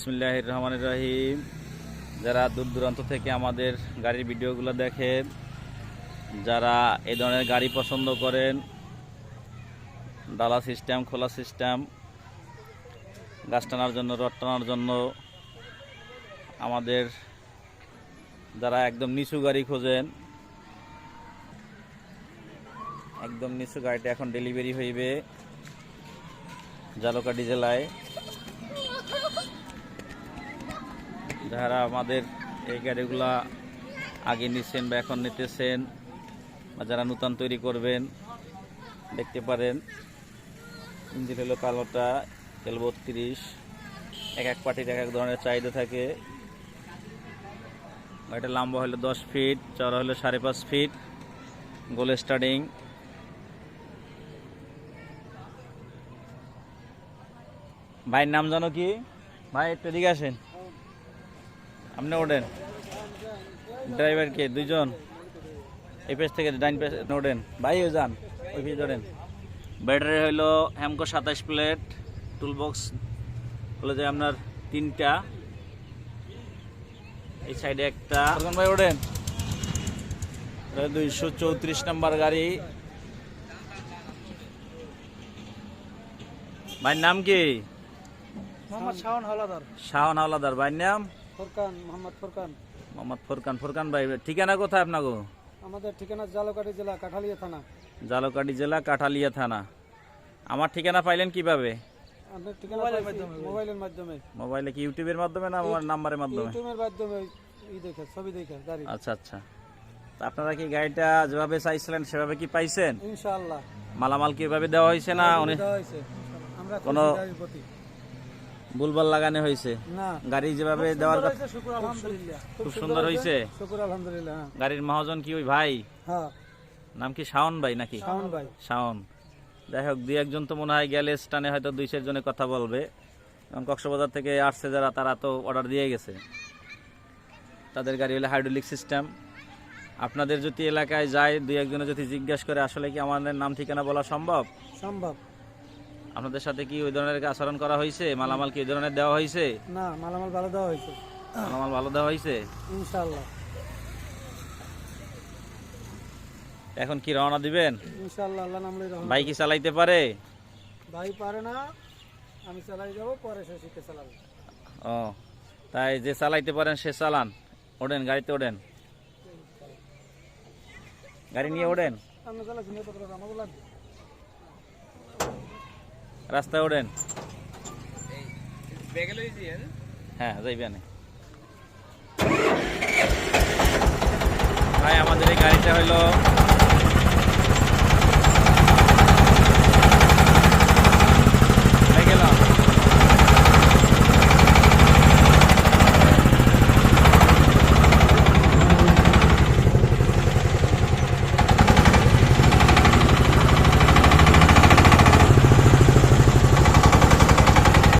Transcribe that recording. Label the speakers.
Speaker 1: বিসমিল্লাহির রহমানির রহিম যারা দূর দূরান্ত থেকে আমাদের গাড়ির ভিডিওগুলো দেখেন, যারা এই ধরনের গাড়ি পছন্দ করেন, ডালা সিস্টেম, খোলা সিস্টেম, গাছ টানার জন্য, রড টানার জন্য, আমাদের যারা একদম নিচু গাড়ি খোঁজেন, একদম নিচু গাড়িটা এখন ডেলিভারি হইবে জালকাটি জেলায় যারা আমাদের এই গাড়িগুলা আগে নিচ্ছেন বা এখন নিতেছেন বা যারা নূতন তৈরি করবেন, দেখতে পারেন। ইঞ্জিন হলো কালোটা, তেল বত্রিশ। এক এক পার্টির এক এক ধরনের চাহিদা থাকে। গাড়িটা লম্বা হলো দশ ফিট চড়া হলো সাড়ে পাঁচ ফিট। গোল স্টার্টিং। ভাইয়ের নাম জানো কি? ভাই, একটু এদিকে আসেন। আপনি ওঠেন। ড্রাইভার কে দুইজন। এই পেজ থেকে ডাইন পেজ ওঠেন। ভাইও যান ওই পেজ ওঠেন। ব্যাটারি হইল হ্যামকো সাতাশ প্লেট টুল বক্স হলো যে আপনার তিনটা। এই সাইডে একটা। ভাই ওঠেন। দুইশো চৌত্রিশ নাম্বার গাড়ি। ভাইয়ের নাম কি?
Speaker 2: শাওন হলাদার
Speaker 1: শাহন হাওলাদার। ভাইয়ের নাম?
Speaker 2: ফোরকান মোহাম্মদ ফোরকান।
Speaker 1: মোহাম্মদ ফোরকান। ফোরকান ভাই ঠিকানা কোথায় আপনাকে
Speaker 2: আমাদের ঠিকানা জালকাটি জেলা কাঠালিয়া থানা।
Speaker 1: জালকাটি জেলা কাঠালিয়া থানা। আমার ঠিকানা পাইলেন কীভাবে?
Speaker 2: আপনার ঠিকানা পাইছি মোবাইলের মাধ্যমে।
Speaker 1: মোবাইলে কি ইউটিউবের মাধ্যমে না আমার নাম্বারের মাধ্যমে?
Speaker 2: ইউটিউবের মাধ্যমে ই দেখে ছবি দেখে গাড়ি।
Speaker 1: আচ্ছা আচ্ছা। তা আপনারা কি গাড়িটা যেভাবে চাইছিলেন সেভাবে কি পাইছেন?
Speaker 2: ইনশাআল্লাহ।
Speaker 1: মালামাল কীভাবে দেওয়া হয়েছে না উনি
Speaker 2: দেওয়া হয়েছে। আমরা
Speaker 1: কোনো- ভুলভাল লাগানো হয়েছে। গাড়ি যেভাবে দেওয়ার কথা খুব সুন্দর হয়েছে।
Speaker 2: হ্যাঁ।
Speaker 1: গাড়ির মহাজন কি ওই ভাই?
Speaker 2: হ্যাঁ।
Speaker 1: নাম কি শাওন ভাই নাকি? শাওন যাই হোক দুই একজন তো মনে হয় গেলে স্টানে হয়তো দুই চারজনে কথা বলবে। এবং কক্সবাজার থেকে আসছে যারা তারা তো অর্ডার দিয়ে গেছে। তাদের গাড়ি হলে হাইড্রোলিক সিস্টেম আপনাদের যদি এলাকায় যায় দুই একজনে যদি জিজ্ঞাসা করে আসলে কি আমাদের নাম ঠিকানা বলা সম্ভব?
Speaker 2: সম্ভব।
Speaker 1: আপনাদের সাথে কি ওই ধরনের আচরণ করা হয়েছে? মালামাল কি ওই ধরনের দেওয়া হয়েছে?
Speaker 2: না মালামাল ভালো দেওয়া হয়েছে।
Speaker 1: মালামাল ভালো দেওয়া হয়েছে?
Speaker 2: ইনশাআল্লাহ।
Speaker 1: এখন কি রওনা দিবেন?
Speaker 2: ইনশাআল্লাহ আল্লাহ নামলে রহমান
Speaker 1: ভাই কি চালাইতে পারে?
Speaker 2: ভাই পারে না আমি চালাই যাব পরে সে শিখে চালাবো।
Speaker 1: ও তাই যে চালাইতে পারেন সে চালান। ওঠেন গাড়িতে ওঠেন। গাড়ি নিয়ে ওঠেন?
Speaker 2: আমরা চালাচ্ছি নিয়ে পত্র আমাকে লাগবে
Speaker 1: রাস্তায় ওঠেন হ্যাঁ? যাইবেন ভাই আমাদের এই গাড়িটা হলো